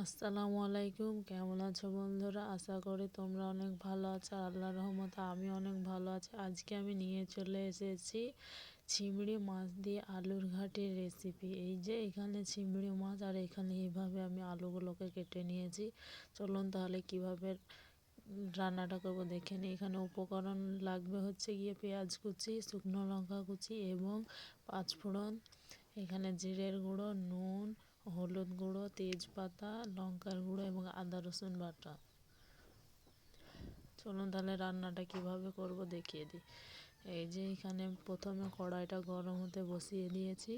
আসসালামু আলাইকুম, কেমন আছো বন্ধুরা? আশা করি তোমরা অনেক ভালো আছো, আল্লাহর রহমতে আমি অনেক ভালো আছি। আজকে আমি নিয়ে চলে এসেছি চিংড়ি মাছ দিয়ে আলুর ঘাটির রেসিপি এই যে এখানে চিংড়ি মাছ আর এখানে এইভাবে আমি আলুগুলোকে কেটে নিয়েছি। চলুন তাহলে কীভাবে রান্নাটা করব দেখে নিই। এখানে উপকরণ লাগবে হচ্ছে গিয়ে পেঁয়াজ কুচি, শুকনো লঙ্কা কুচি এবং পাঁচফোড়ন, এখানে জিরের গুঁড়ো, নুন হলুদ গুঁড়ো, তেজপাতা, লঙ্কার গুঁড়ো এবং আদা রসুন বাটা। চলুন তাহলে রান্নাটা কীভাবে করব দেখিয়ে দিই। এই যে এখানে প্রথমে কড়াইটা গরম হতে বসিয়ে দিয়েছি।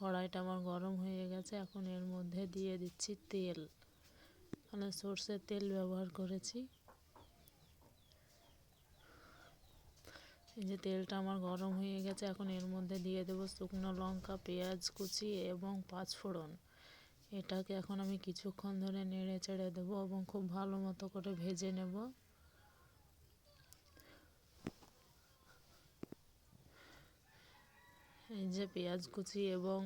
কড়াইটা আমার গরম হয়ে গেছে, এখন এর মধ্যে দিয়ে দিচ্ছি তেল। মানে সর্ষের তেল ব্যবহার করেছি। এই যে তেলটা আমার গরম হয়ে গেছে, এখন এর মধ্যে দিয়ে দেবো শুকনো লঙ্কা, পেঁয়াজ কুচি এবং পাঁচফোড়ন। এটাকে এখন আমি কিছুক্ষণ ধরে নেড়ে চেড়ে দেবো এবং খুব ভালো মতো করে ভেজে নেব। এই যে পেঁয়াজ কুচি এবং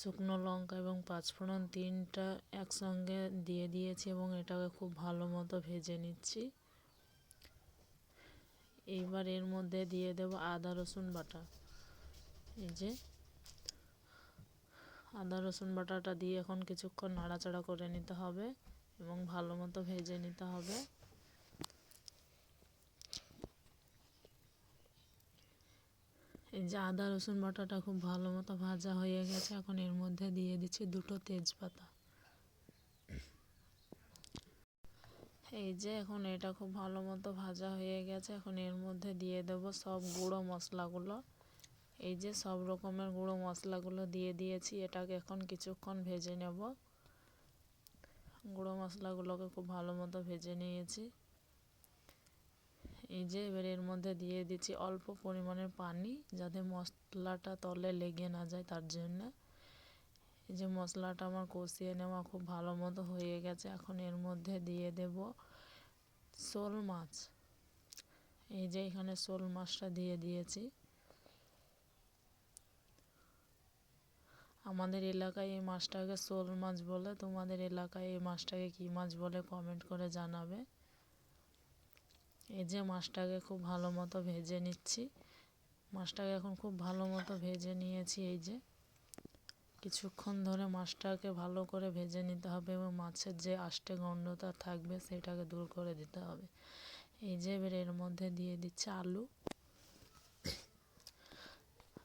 শুকনো লঙ্কা এবং পাঁচফোড়ন তিনটা একসঙ্গে দিয়ে দিয়েছি এবং এটাকে খুব ভালো মতো ভেজে নিচ্ছি। এইবার এর মধ্যে দিয়ে দেব আদা, রসুন বাটা। এই যে আদা, রসুন বাটাটা দিয়ে এখন কিছুক্ষণ নাড়াচাড়া করে নিতে হবে এবং ভালো মতো ভেজে নিতে হবে। এই যে আদা, রসুন বাটাটা খুব ভালো মতো ভাজা হয়ে গেছে, এখন এর মধ্যে দিয়ে দিচ্ছি দুটো তেজপাতা। এই যে এখন এটা খুব ভালো মতো ভাজা হয়ে গেছে, এখন এর মধ্যে দিয়ে দেব সব গুঁড়ো মশলাগুলো। এই যে সব রকমের গুঁড়ো মশলাগুলো দিয়ে দিয়েছি, এটাকে এখন কিছুক্ষণ ভেজে নেব। গুঁড়ো মশলাগুলোকে খুব ভালো মতো ভেজে নিয়েছি। এই যে এবার এর মধ্যে দিয়ে দিচ্ছি অল্প পরিমাণের পানি, যাতে মশলাটা তলে লেগে না যায় তার জন্য। যে মশলাটা আমার কষিয়ে নেওয়া খুব ভালো মতো হয়ে গেছে, এখন এর মধ্যে দিয়ে দেব শোল মাছ। এই যে এখানে শোল মাছটা দিয়ে দিয়েছি। আমাদের এলাকায় এই মাছটাকে শোল মাছ বলে, তোমাদের এলাকায় এই মাছটাকে কী মাছ বলে কমেন্ট করে জানাবে। এই যে মাছটাকে খুব ভালো মতো ভেজে নিচ্ছি। মাছটাকে এখন খুব ভালো মতো ভেজে নিয়েছি, এই যে। কিছুক্ষণ ধরে মাছটাকে ভালো করে ভেজে নিতে হবে এবং মাছের যে আষ্টে গন্ধটা থাকবে সেটাকে দূর করে দিতে হবে। এই যে এবার এর মধ্যে দিয়ে দিচ্ছে আলু।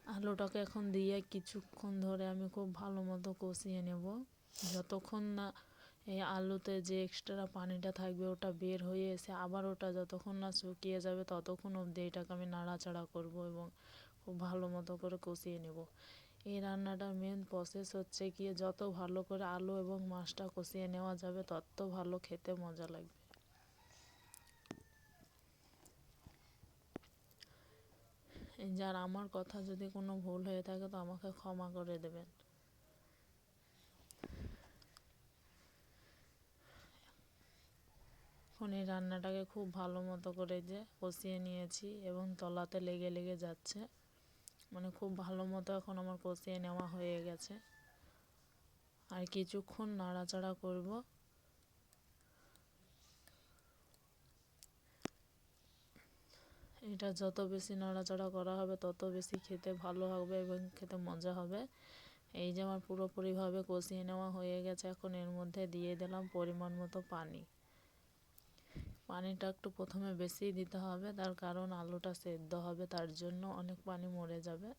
আলুটাকে এখন দিয়ে কিছুক্ষণ ধরে আমি খুব ভালো মতো কষিয়ে নেব। যতক্ষণ না এই আলুতে যে এক্সট্রা পানিটা থাকবে ওটা বের হয়ে এসে আবার ওটা যতক্ষণ না শুকিয়ে যাবে ততক্ষণ অবধি এটাকে আমি নাড়াচাড়া করব এবং খুব ভালো মতো করে কষিয়ে নেব। এই রান্নাটার মেন প্রসেস হচ্ছে কি যত ভালো করে আলু এবং মাছটা কষিয়ে নেওয়া যাবে, তত ভালো খেতে মজা লাগবে। যার আমার কথা যদি কোনো ভুল হয়ে থাকে, তো আমাকে ক্ষমা করে দেবেন। এখন এই রান্নাটাকে খুব ভালো মতো করে যে কষিয়ে নিয়েছি এবং তলাতে লেগে লেগে যাচ্ছে। মানে খুব ভালো মতো এখন আমার কষিয়ে নেওয়া হয়ে গেছে। আর কিছুক্ষণ নাড়াচাড়া করব। এটা যত বেশি নাড়াচাড়া করা হবে, তত বেশি খেতে ভালো হবে এবং খেতে মজা হবে। এই যে আমার পুরোপুরিভাবে কষিয়ে নেওয়া হয়ে গেছে, এখন এর মধ্যে দিয়ে দিলাম পরিমাণ মতো পানি। পানিটা একটু প্রথমে বেশি দিতে হবে। তার কারণ আলুটা সেদ্ধ হবে, তার জন্য অনেক পানি মরে যাবে।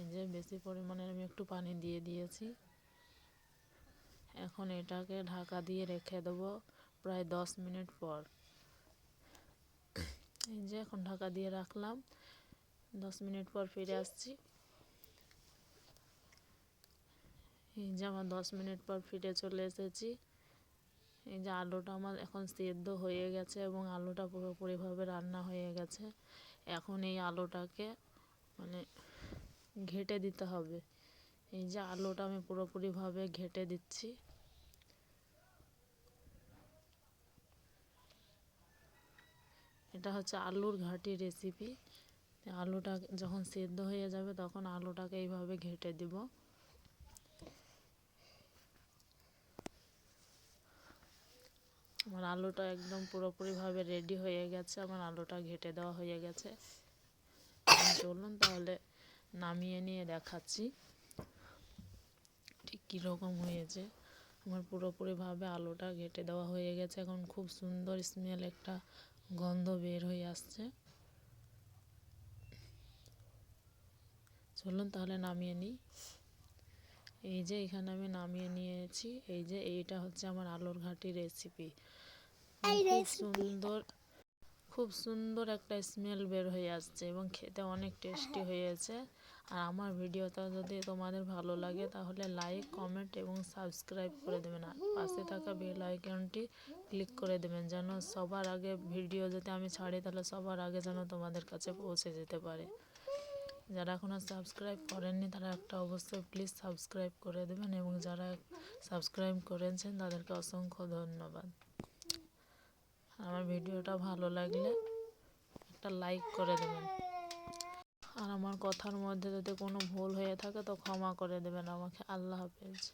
এই যে বেশি পরিমাণে আমি একটু পানি দিয়ে দিয়েছি। এখন এটাকে ঢাকা দিয়ে রেখে দেবো প্রায় দশ মিনিট পর। এই যে এখন ঢাকা দিয়ে রাখলাম। দশ মিনিট পর ফিরে আসছি। এই যে আমার দশ মিনিট পর ফিরে চলে এসেছি। এই যে আলুটা আমার এখন সেদ্ধ হয়ে গেছে এবং আলুটা পুরোপুরিভাবে রান্না হয়ে গেছে। এখন এই আলুটাকে মানে ঘেটে দিতে হবে। এই যে আলুটা আমি পুরোপুরিভাবে ঘেটে দিচ্ছি। এটা হচ্ছে আলুর ঘাটি রেসিপি আলুটা যখন সেদ্ধ হয়ে যাবে তখন আলুটাকে এইভাবে ঘেটে দিব। আমার আলুটা একদম পুরোপুরিভাবে রেডি হয়ে গেছে, আমার আলুটা ঘেটে দেওয়া হয়ে গেছে। চলুন তাহলে নামিয়ে নিয়ে দেখাচ্ছি। ঠিক কীরকম হয়েছে? আমার পুরোপুরিভাবে আলুটা ঘেটে দেওয়া হয়ে গেছে। এখন খুব সুন্দর স্মেল একটা গন্ধ বের হয়ে আসছে। চলুন তাহলে নামিয়ে নিই। এই যে এখানে আমি নামিয়ে নিয়েছি। এই যে এইটা হচ্ছে আমার আলুর ঘাটি রেসিপি খুব সুন্দর খুব সুন্দর একটা স্মেল বের হয়ে আসছে এবং খেতে অনেক টেস্টি হয়েছে। আর আমার ভিডিওটা যদি তোমাদের ভালো লাগে তাহলে লাইক কমেন্ট এবং সাবস্ক্রাইব করে দেবেন। আর পাশে থাকা বেল আইকনটি ক্লিক করে দেবেন যেন সবার আগে ভিডিও যদি আমি ছাড়ি তাহলে সবার আগে যেন তোমাদের কাছে পৌঁছে যেতে পারে। যারা এখনও সাবস্ক্রাইব করেননি, তারা একটা অবশ্যই প্লিজ সাবস্ক্রাইব করে দেবেন এবং যারা সাবস্ক্রাইব করেছেন, তাদেরকে অসংখ্য ধন্যবাদ। আমার ভিডিওটা ভালো লাগলে একটা লাইক করে দেবেন। আর আমার কথার মধ্যে যদি কোনো ভুল হয়ে থাকে, তো ক্ষমা করে দেবেন আমাকে। আল্লাহ হাফেজ।